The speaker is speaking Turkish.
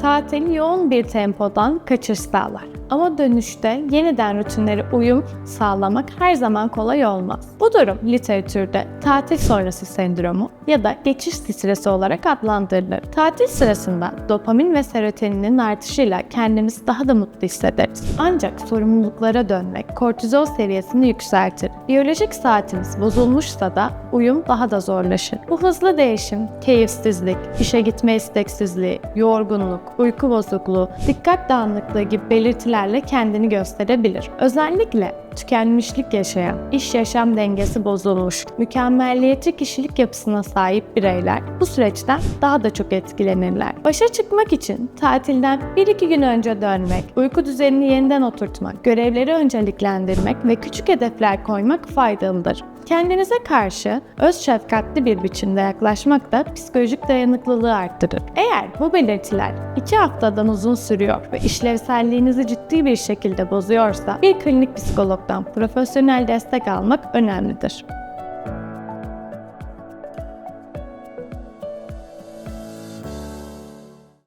tatil yoğun bir tempodan kaçış sağlar. Ama dönüşte yeniden rutinlere uyum sağlamak her zaman kolay olmaz. Bu durum literatürde tatil sonrası sendromu ya da geçiş stresi olarak adlandırılır. Tatil sırasında dopamin ve serotoninin artışıyla kendimizi daha da mutlu hissederiz. Ancak sorumluluklara dönmek kortizol seviyesini yükseltir. Biyolojik saatimiz bozulmuşsa da uyum daha da zorlaşır. Bu hızlı değişim, keyifsizlik, işe gitme isteksizliği, yorgunluk, uyku bozukluğu, dikkat dağınıklığı gibi belirtilerle kendini gösterebilir. Özellikle tükenmişlik yaşayan, iş yaşam dengesi bozulmuş, mükemmelliyetçi kişilik yapısına sahip bireyler bu süreçten daha da çok etkilenirler. Başa çıkmak için tatilden 1-2 gün önce dönmek, uyku düzenini yeniden oturtmak, görevleri önceliklendirmek ve küçük hedefler koymak faydalıdır. Kendinize karşı öz şefkatli bir biçimde yaklaşmak da psikolojik dayanıklılığı arttırır. Eğer bu belirtiler 2 haftadan uzun sürüyor ve işlevselliğinizi ciddi bir şekilde bozuyorsa bir klinik psikologdan profesyonel destek almak önemlidir.